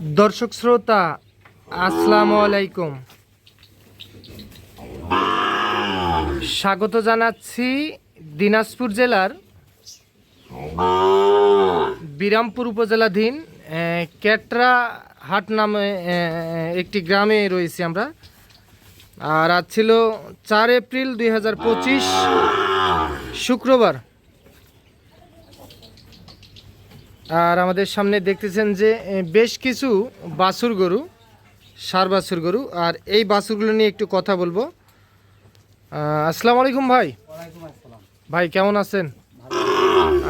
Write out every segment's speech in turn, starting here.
দর্শক শ্রোতা, আসসালামু আলাইকুম। স্বাগত জানাচ্ছি দিনাজপুর জেলার বিরামপুর উপজেলাধীন কেটরা হাট নামে একটি গ্রামে রয়েছি আমরা। আর আজ ছিল চার এপ্রিল দুই হাজার পঁচিশ, শুক্রবার। আর আমাদের সামনে দেখতেছেন যে বেশ কিছু বাছুর গরু সার বাছুর গরু। আর এই বাছুরগুলো নিয়ে একটু কথা বলব। আসসালামু আলাইকুম ভাই। ভাই কেমন আছেন?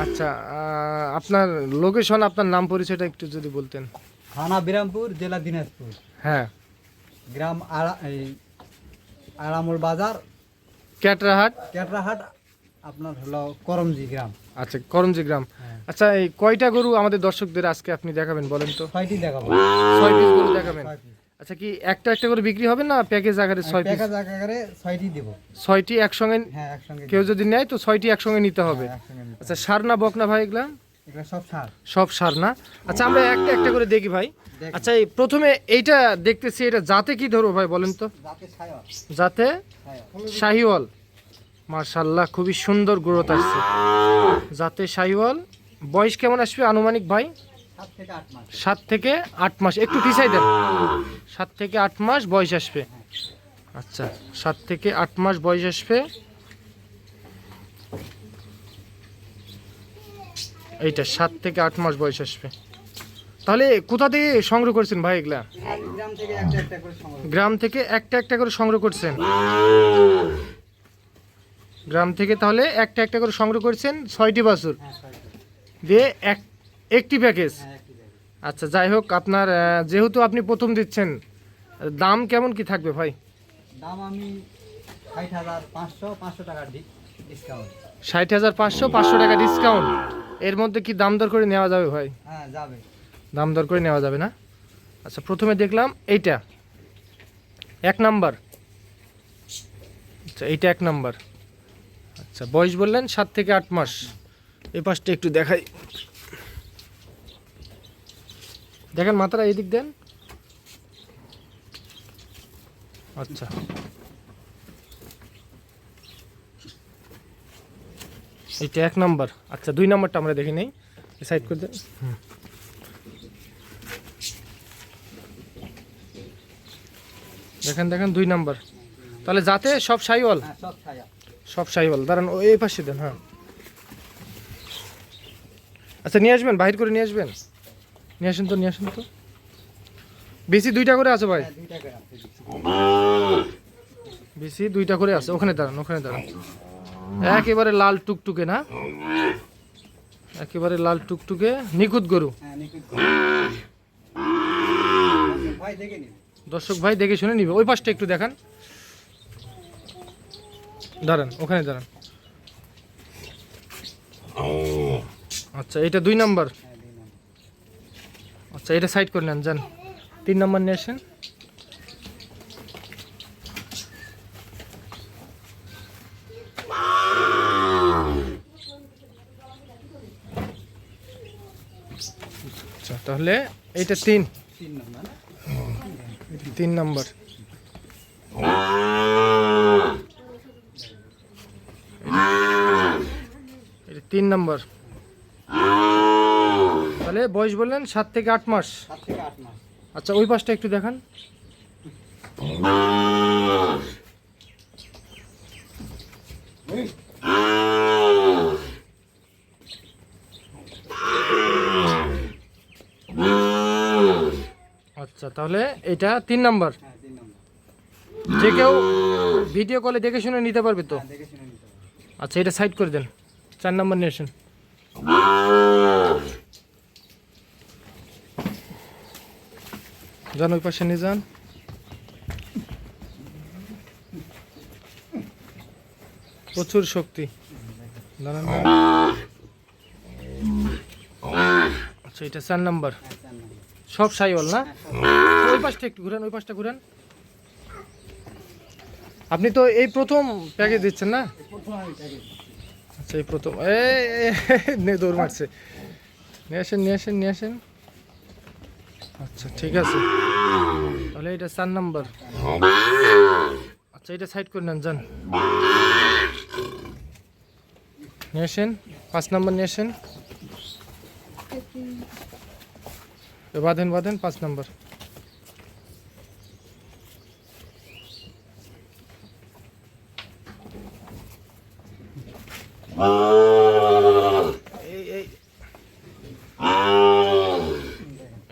আচ্ছা আপনার লোকেশন আপনার নাম পরিচয়টা একটু যদি বলতেন। থানা বিরামপুর জেলা দিনাজপুর। হ্যাঁ। গ্রাম আরামুল বাজার ক্যাটরাহাট। কেটরাহাট আপনার হলো করমজি গ্রাম। আচ্ছা করমজি গ্রাম। হ্যাঁ। আচ্ছা এই কয়টা গরু আমাদের দর্শকদের আজকে আপনি দেখাবেন বলেন তো? ছয়টি দেখাবো। ছয় পিস গরু দেখাবেন। আচ্ছা কি একটা একটা করে বিক্রি হবে না প্যাকেজ আকারে ছয় পিস? প্যাকেজ আকারে ছয়টি দেব। ছয়টি একসঙ্গে হ্যাঁ একসঙ্গে কেউ যদি নেয় তো ছয়টি একসঙ্গে নিতে হবে। হ্যাঁ, নিতে আচ্ছা সার না বক না ভাই এগুলা? হবে। এগুলো সব সার। সব সার না? আচ্ছা আমরা একটা একটা করে দেখি ভাই। আচ্ছা এই প্রথমে এইটা দেখতেছি এটা জাতে কি ধরবো ভাই বলেন তো? যাতে ছায়া জাতে শাহিওয়াল মার্শাল্লাহ খুবই সুন্দর গ্রোথ আসছে। যাতে শাহিওয়াল। বয়স কেমন আসবে আনুমানিক ভাই? সাত থেকে আট মাস। একটু পিছাই দেন। সাত থেকে আট মাস বয়স আসবে। আচ্ছা সাত থেকে আট মাস বয়স আসবে। এইটা সাত থেকে আট মাস বয়স আসবে। তাহলে কোথা থেকে সংগ্রহ করছেন ভাই এগুলা? গ্রাম থেকে একটা একটা করে সংগ্রহ করছেন। গ্রাম থেকে তাহলে একটা একটা করে সংগ্রহ করছেন ছয়টি বাছুর। হ্যাঁ দিয়ে এক একটি প্যাকেজ। হ্যাঁ একটি দেব আচ্ছা যাই হোক আপনার যেহেতু আপনি প্রথম দিচ্ছেন দাম কেমন কি থাকবে ভাই? দাম আমি ষাট হাজার পাঁচশো পাঁচশো টাকার ডিসকাউন্ট ষাট হাজার পাঁচশো পাঁচশো টাকা ডিসকাউন্ট এর মধ্যে কি দাম দর করে নেওয়া যাবে ভাই? হ্যাঁ যাবে। দাম দর করে নেওয়া যাবে না? আচ্ছা প্রথমে দেখলাম এইটা। এক নাম্বার। আচ্ছা এইটা এক নাম্বার। আচ্ছা বয়স বললেন সাত থেকে আট মাস। এ পাশটা একটু দেখাই। দেখেন মাথাটা এই দিক দেন। আচ্ছা। এইটা এক নাম্বার। আচ্ছা দুই নাম্বারটা আমরা দেখি নেই। সাইড করে দেন। দেখেন দেখেন, দুই নাম্বার। তাহলে যাতে সব সাইওয়াল? হ্যাঁ সব সব সাইওয়াল দাঁড়ান ও এই পাশে দেন হ্যাঁ। আচ্ছা নিয়ে আসবেন বাহির করে নিয়ে আসবেন? নিয়ে আসেন তো নিয়ে আসেন তো। বেশি দুইটা করে আছে ভাই। হ্যাঁ দুইটা করে আছে বেশি দুইটা করে আছে ওখানে দাঁড়ান ওখানে দাঁড়ান। একেবারে লাল টুকটুকে না? একেবারে লাল টুকটুকে নিখুঁত গরু। হ্যাঁ নিন। দর্শক ভাই দেখে শুনে নিবে। ওই পাশটা একটু দেখান। দাঁড়ান ওখানে দাঁড়ান। আচ্ছা এটা দুই নাম্বার। হ্যাঁ নম্বর আচ্ছা এটা সাইড করে নেন যান। তিন নাম্বার নিয়ে আসেন। আচ্ছা তাহলে এইটা তিন। তিন নম্বর। তিন নাম্বার। তিন নম্বর। তাহলে বয়স বললেন সাত থেকে আট মাস। আচ্ছা ওই পাশটা একটু দেখান। আচ্ছা তাহলে এটা তিন নাম্বার। যে কেউ ভিডিও কলে দেখে শুনে নিতে পারবে তো? আচ্ছা এটা সাইড করে দেন। চার নাম্বার নিয়ে আসেন যান ওই পাশে নিয়ে যান। প্রচুর শক্তি। আচ্ছা এটা চার নাম্বার। সব সাইওয়াল, না? ওই পাশটা একটু ঘুরেন, ওই পাশটা ঘুরেন। আপনি তো এই প্রথম প্যাকেজ দিচ্ছেন, না? আচ্ছা এই প্রথম এ দৌড় মারছে। নিয়ে আসেন নিয়ে আসেন নিয়ে আসেন। আচ্ছা ঠিক আছে। তাহলে এটা চার নাম্বার। আচ্ছা এটা সাইড করে নেন, যান। নিয়ে আসেন, পাঁচ নাম্বার নিয়ে আসেন। বাঁধেন বাঁধেন, পাঁচ নাম্বার।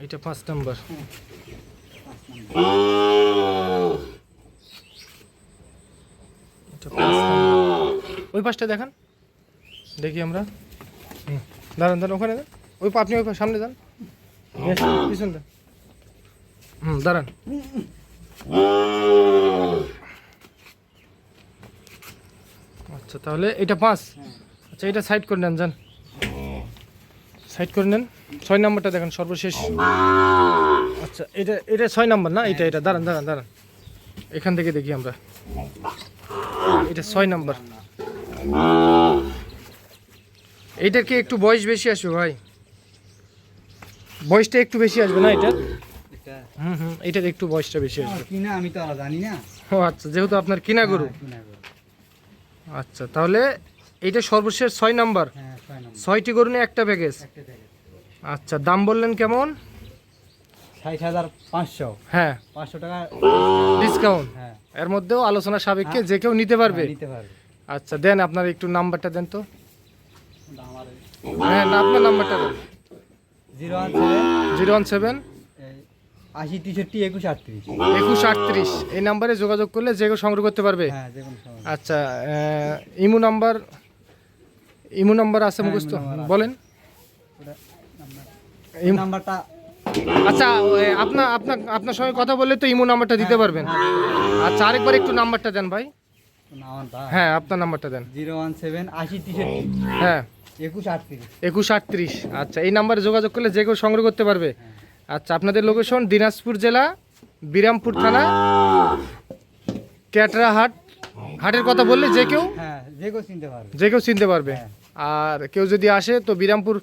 এটা পাঁচ নাম্বার। ওই পাশটা দেখান। দেখি আমরা। দাঁড়ান দাঁড়ান ওখানে যান ওই আপনি ওই সামনে যান পিছন দেন। হুম দাঁড়ান। আচ্ছা তাহলে এটা পাঁচ। আচ্ছা এটা সাইড করে নেন যান। সাইড করে নেন। ছয় নম্বরটা দেখেন সর্বশেষ। আচ্ছা এটা এটা ছয় নম্বর না? এটা এটা দাঁড়ান দাঁড়ান দাঁড়ান। এখান থেকে দেখি আমরা। এটা ছয় নম্বর। এইটার কি একটু বয়স বেশি আসবে ভাই? বয়সটা একটু বেশি আসবে না এটা? হুম হুম এটার একটু বয়সটা বেশি আসবে। কিনা আমি তো জানি না। ও আচ্ছা যেহেতু আপনার কিনা গরু। হ্যাঁ, কিনা গরু। আচ্ছা তাহলে এইটা সর্বশেষ ছয় নাম্বার। হ্যাঁ ছয়টি গরু নিয়ে একটা প্যাকেজ আচ্ছা দাম বললেন কেমন? ষাট হাজার পাঁচশো। হ্যাঁ। পাঁচশো টাকা ডিসকাউন্ট হ্যাঁ। এর মধ্যেও আলোচনা সাপেক্ষে যে কেউ নিতে পারবে। নিতে পারবে। আচ্ছা দেন আপনার একটু নাম্বারটা দেন তো। হ্যাঁ না, আপনার নাম্বারটা দেন। Zero one seven. Zero one seven. আশি তেষট্টি একুশ আটত্রিশ। একুশ আটত্রিশ। এই নাম্বারে যোগাযোগ করলে যে কেউ সংগ্রহ করতে পারবে। হ্যাঁ আচ্ছা ইমো নাম্বার ইমো নাম্বার আছে হ্যাঁ, মুখস্থ। বলেন। নাম্বারটা আচ্ছা আপনার আপনার আপনার সঙ্গে কথা বললে তো ইমো নাম্বারটা দিতে পারবেন। আচ্ছা আরেকবার একটু নাম্বারটা দেন ভাই। হ্যাঁ আপনার নাম্বারটা দেন। জিরো ওয়ান সেভেন আশি হ্যাঁ। একুশ আটত্রিশ। একুশ আটত্রিশ। আচ্ছা এই নাম্বারে যোগাযোগ করলে যে কেউ সংগ্রহ করতে পারবে। আচ্ছা আপনাদের লোকেশন দিনাজপুর জেলা বিরামপুর থানা ক্যাটরা হাট হাটের কথা বললে যে কেউ হ্যাঁ যে কেউ চিনতে পারবে। যে কেউ চিনতে পারবে। হ্যাঁ। আর কেউ যদি আসে তো বিরামপুর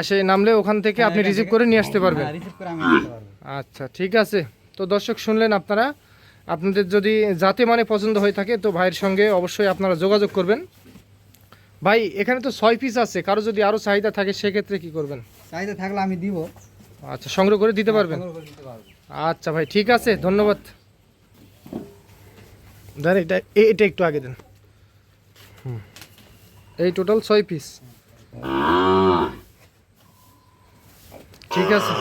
আসে নামলে ওখান থেকে আপনি রিসিভ করে নিয়ে আসতে পারবেন। হ্যাঁ রিসিভ করে আমি আনতে পারব। আচ্ছা ঠিক আছে। তো দর্শক শুনলেন আপনারা? আপনাদের যদি যাতে মানে পছন্দ হয়ে থাকে তো ভাইয়ের সঙ্গে অবশ্যই আপনারা যোগাযোগ করবেন। ভাই এখানে তো ছয় পিস আছে কারও যদি আরও চাহিদা থাকে সেক্ষেত্রে কি করবেন? চাহিদা থাকলে আমি দিব। আচ্ছা সংগ্রহ করে দিতে পারবেন? সংগ্রহ করে দিতে পারব। আচ্ছা ভাই ঠিক আছে ধন্যবাদ। এটা একটু আগে দেন। এই টোটাল ছয় পিস। ঠিক আছে।